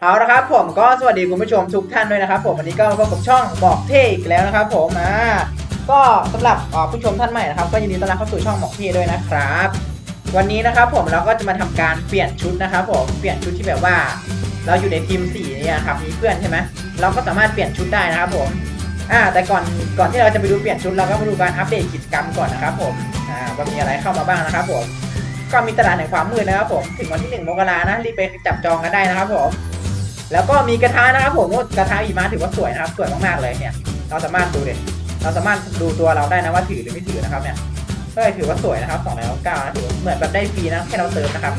เอาละครับผมก็สวัสดีคุณผู้ชมทุกท่านด้วยนะครับผมวันนี้ก็พบกับช่องบอกเท่อีกแล้วนะครับผมอ่าก็สำหรับผู้ชมท่านใหม่นะครับ ก็ยินดีต้อนรับเข้าสู่ช่องบอกเท่ด้วยนะครับ วันนี้นะครับผมเราก็จะมาทำการเปลี่ยนชุดนะครับผมเปลี่ยนชุดที่แบบว่า เราอยู่ในทีม4เนี่ยครับมีเพื่อนใช่ไหมเราก็สามารถเปลี่ยนชุดได้นะครับผมอ่าแต่ก่อนก่อนที่เราจะไปดูเปลี่ยนชุดเราก็มาดูการอัปเดตกิจกรรมก่อนนะครับผมอ่าว่ามีอะไรเข้ามาบ้างนะครับผมก็มีตลาดแห่งความมืดนะครับผมถึงวันที่1มกรานะรีบไปจับจองกันได้นะครับผม แล้วก็มีกระทะนะครับผมกระทะอีมาถือว่าสวยนะครับ สวยมากๆเลยเนี่ย เราสามารถดูเด็เราสามารถดูตัวเราได้นะว่าถือหรือไม่ถือนะครับเนี่ยก็ถือว่าสวยนะครับ2 9 9นะถือว่าเหมือนแบบได้ฟรีนะแค่เราเติมนะครับ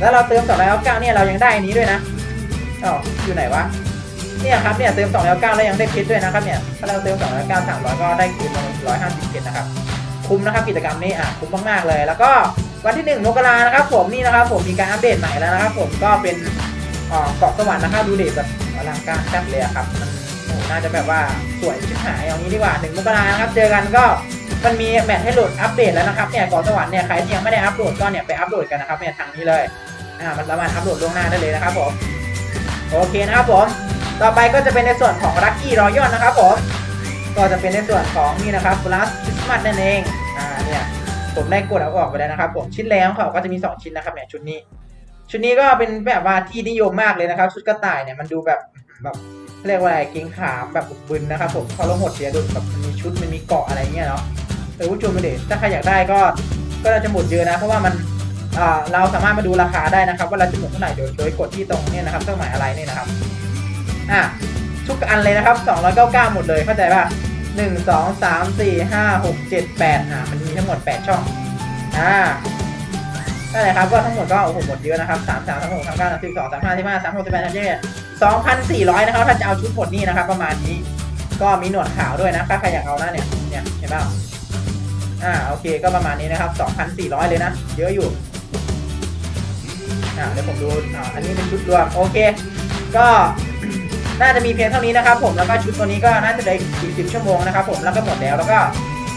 แล้วเราเติม2 9 9เนี่ยเรายังได้นนี้ด้วยนะอ๋ออยู่ไหนวะเนี่ยครับเนี่ยเติม2 9 9แล้วยังได้เพชรด้วยนะครับเนี่ยถ้าเราเติม2 9 9 300 ก็ได้คืนมา150เพชรนะครับคุ้มนะครับกิจกรรมนี้อะคุ้มมากๆเลย แล้วก็วันที่1มกรานะครับ ผมนี่นะครับ ผมมีการอัปเดตใหม่แล้วนะครับ ผมก็เป็น เอ่อเกาะสวรรค์นะครับดูเด็แบบอลังการจัดเลยครับ มันน่าจะแบบว่าสวยชิบหายอย่างนี้ดีกว่า1มกรานะครับเจอกันก็มันมีแมทให้โหลดอัปเดตแล้วนะครับเนี่ยเกาะสวรรค์เนี่ยใครที่ยังไม่ได้อัปโหลดก็เนี่ยไปอัปโหลดกันนะครับเนี่ยทางนี้เลยอ่ามันสามารถอัปโหลดล่วงหน้าได้เลยนะครับผมโอเคนะครับผมต่อไปก็จะเป็นในส่วนของ Lucky Royal นนะครับผมก็จะเป็นในส่วนของนี่นะครับ Plus Christmas นั่นเองอ่าเนี่ยผมได้กดเอาออกไปแล้วนะครับผมชิ้นแล้วเขาก็จะมี 2 ชิ้นนะครับเนี่ยชุดนี้ ชุดนี้ก็เป็นแบบว่าที่นิยมมากเลยนะครับ ชุดกระต่ายเนี่ยมันดูแบบแบบเรียกว่าอะไรเกรงขามแบบบุกบึนนะครับผมพอเราหมดเสียดูแบบมันมีชุดมันมีเกาะอะไรเงี้ยเนาะเออผู้ชมมาเด็ถ้าใครอยากได้ก็ก็น่าจะหมดเยอะนะ เพราะว่ามันเราสามารถมาดูราคาได้นะครับ ว่าเราจะหมดเท่าไหร่โดยโดยกดที่ตรงนี่ยนะครับเครื่องหมายอะไรเนี่ยนะครับอะทุกอันเลยนะครับ299หมดเลยเข้าใจป่ะ1 2 3 4 5 6 7 8อะมันมีทั้งหมด 8 ช่องอ่า นั่นแหละครับก็ทั้งหมดก็โอ้โหหมดเยอะนะครับ3 3 3 6 3 9 3 2 3 5 15 3 6 18 3 7 2,400นสี่ร้อยนะครับถ้าจะเอาชุดหมดนี่นะครับ ประมาณนี้ ก็มีหนวดขาวด้วยนะถ้าใครอยากเอานะเนี่ยเนี่ยเห็นเปล่าอ่าโอเคก็ประมาณนี้นะครับ2,400เลยนะ เยอะอยู่อ่าเดี๋ยวผมดูอ่าอันนี้เป็นชุดรวมโอเค ก็น่าจะมีเพียงเท่านี้นะครับ ผมแล้วก็ชุดตัวนี้ก็น่าจะได้อีกสิบชั่วโมงนะครับ ผมแล้วก็หมดแล้วแล้วก็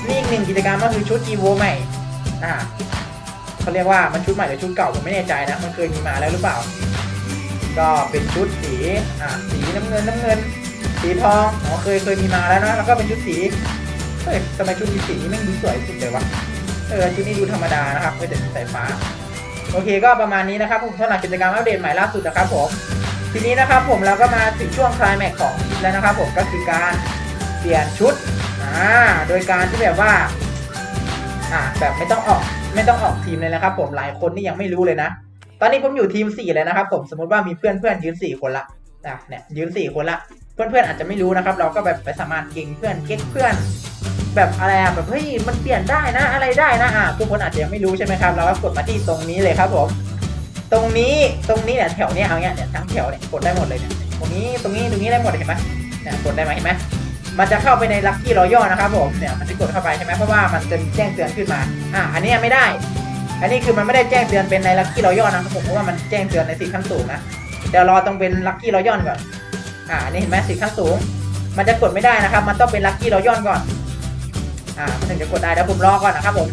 มีอีกหนึ่งกิจกรรมก็คือชุด EVO ใหม่อ่า เขาเรียกว่ามันชุดใหม่หรือชุดเก่าผมไม่แน่ใจนะ มันเคยมีมาแล้วหรือเปล่า ก็เป็นชุดสีอ่าสีน้ำเงินน้ำเงิน สีทองอ๋อเคยเคยมีมาแล้วนะแล้วก็เป็นชุดสีเฮ้ยทำไมชุดมีสีนี้ไม่งดูสวยสุดเลยวะเออชุดนี้ดูธรรมดานะครับไม่แต่สีสายฟ้าโอเคก็ประมาณนี้นะครับผมสำหรับกิจกรรมอัปเดตใหม่ล่าสุดนะครับผมทีนี้นะครับผมเราก็มาถึงช่วงคลายแม็กของแล้วนะครับผมก็คือการเปลี่ยนชุดอ่าโดยการที่แบบว่าอ่าแบบไม่ต้องออก ไม่ต้องออกทีมเลยนะครับผมหลายคนนี่ยังไม่รู้เลยนะ ตอนนี้ผมอยู่ทีม4เลยนะครับผมสมมติว่ามีเพื่อนเพื่อนยืน4คนละอะเนี่ยยืน4คนละ เพื่อนเพื่อนอาจจะไม่รู้นะครับ เราก็แบบไปสามารถเก่งเพื่อนเก๊กเพื่อน แบบอะไรอะแบบเฮ้ยมันเปลี่ยนได้นะอะไรได้นะอะทุกคนอาจจะยังไม่รู้ใช่ไหมครับ เราก็กดมาที่ตรงนี้เลยครับผมตรงนี้ตรงนี้เนี่ยแถวเนี้ยเอาเนี้ยเนี่ยทั้งแถวเนี่ยกดได้หมดเลยเนี่ยตรงนี้ตรงนี้ตรงนี้ได้หมดเห็นไหมเนี่ยกดได้ไหมเห็นไหม มันจะเข้าไปในลัคกี้รอย่อนะครับผมเนี่ยมันจะกดเข้าไปใช่ไหมเพราะว่ามันจะแจ้งเตือนขึ้นมา อะอันนี้ไม่ได้ อันนี้คือมันไม่ได้แจ้งเตือนเป็นในลัคกี้รอย่อนะครับผมเพราะว่ามันแจ้งเตือนในสีขั้นสูงนะเดี๋ยวรอต้องเป็นลัคกี้รอย่อนก่อน อ่าอันนี่เห็นไหมสีขั้นสูง มันจะกดไม่ได้นะครับ มันต้องเป็นลัคกี้รอย่อนก่อน อ่ามันถึงจะกดได้เดี๋ยวผมรอก่อนนะครับผม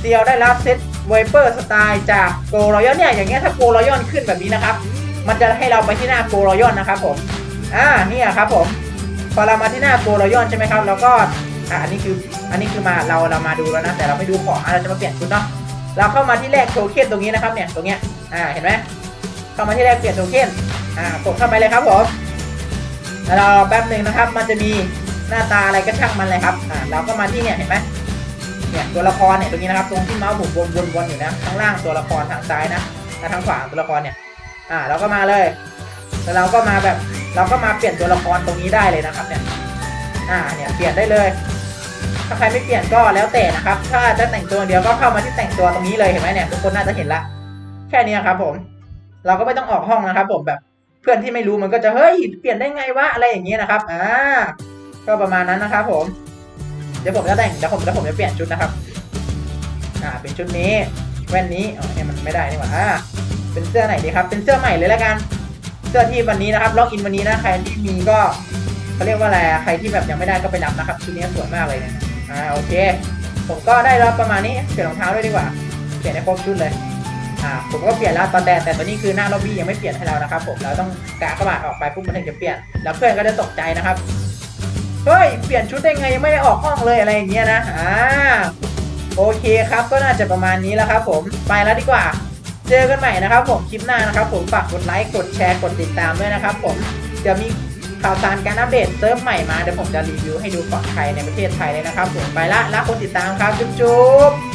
เซียวได้รับเซตไวเปอร์สไตล์จากโกรอยอนเนี่ยอย่างเงี้ยถ้าโกรอยอนขึ้นแบบนี้นะครับ มันจะให้เราไปที่หน้าโกรอยอนนะครับผม อ่าเนี่ยครับผม พอเรามาที่หน้าโกรอยอนใช่ไหมครับแล้วก็อ่าอันนี้คืออันนี้คือมาเราเรามาดูแล้วนะแต่เราไม่ดูของอะเราจะมาเปลี่ยนชุดเนาะเราเข้ามาที่แรกโทเค็นตรงนี้นะครับเนี่ยตรงเนี้ยอ่าเห็นไหมเข้ามาที่แรกเปลี่ยนโทเค็นอ่ากดเข้าไปเลยครับผมแล้วเราแป๊บหนึ่งนะครับ มันจะมีหน้าตาอะไรก็ช่างมันเลยครับอ่าเราก็มาที่เนี่ยเห็นไหมเนี่ยตัวละครเนี่ยตรงนี้นะครับตรงที่เมาส์หมุนวนวนวนอยู่นะข้างล่างตัวละครทางซ้ายนะและทางขวาตัวละครเนี่ยอ่าเราก็มาเลยแล้วเราก็มาแบบ เราก็มาเปลี่ยนตัวละครตรงนี้ได้เลยนะครับเนี่ยอ่าเนี่ยเปลี่ยนได้เลย ถ้าใครไม่เปลี่ยนก็แล้วแต่นะครับ ถ้าจะแต่งตัวเดียวก็เข้ามาที่แต่งตัวตรงนี้เลยเห็นไหมเนี่ยทุกคนน่าจะเห็นละแค่นี้ครับ ผม เราก็ไม่ต้องออกห้องนะครับ ผมแบบเพื่อนที่ไม่รู้มันก็จะเฮ้ยเปลี่ยนได้ไงวะอะไรอย่างเงี้ยนะครับอ่าก็ประมาณนั้นนะครับผม เดี๋ยวผมจะแต่งเดี๋ยวผมเดี๋ยวผมจะเปลี่ยนชุดนะครับ อ่า เป็นชุดนี้ แว่นนี้อ๋อเนี่ยมันไม่ได้นี่หว่าอ่าเป็นเสื้อไหนดีครับ เป็นเสื้อใหม่เลยแล้วกัน เสื้อที่วันนี้นะครับล็อกอินวันนี้นะใครที่มีก็เขาเรียกว่าอะไรใครที่แบบยังไม่ได้ก็ไปรับนะครับชุดนี้สวยมากเลยนี่ยอ่าโอเค ผมก็ได้รับประมาณนี้เปลี่ยนรองเท้าด้วยดีกว่าเปลี่ยนให้ครบชุดเลยอ่าผมก็เปลี่ยนแล้วตอนแดนแต่ตอนนี้คือหน้าล็อบบี้ยังไม่เปลี่ยนให้เรานะครับ ผมเราต้องกากระบาดออกไปปุ๊บมันถึงจะเปลี่ยน แล้วเพื่อนก็จะตกใจนะครับเฮ้ยเปลี่ยนชุดได้ไงยังไม่ได้ออกห้องเลยอะไรอย่างเงี้ยนะอ่าโอเคครับก็น่าจะประมาณนี้แล้วครับ ผมไปแล้วดีกว่า เจอกันใหม่นะครับผมคลิปหน้านะครับ ผมฝากกดไลค์กดแชร์กดติดตามด้วยนะครับ ผมเดี๋ยวมีข่าวสารการอัปเดตเซิร์ฟใหม่มาเดี๋ยวผมจะรีวิวให้ดูก่อนใครในประเทศไทยเลยนะครับ ผมไปละลาคนติดตามครับจุ๊บ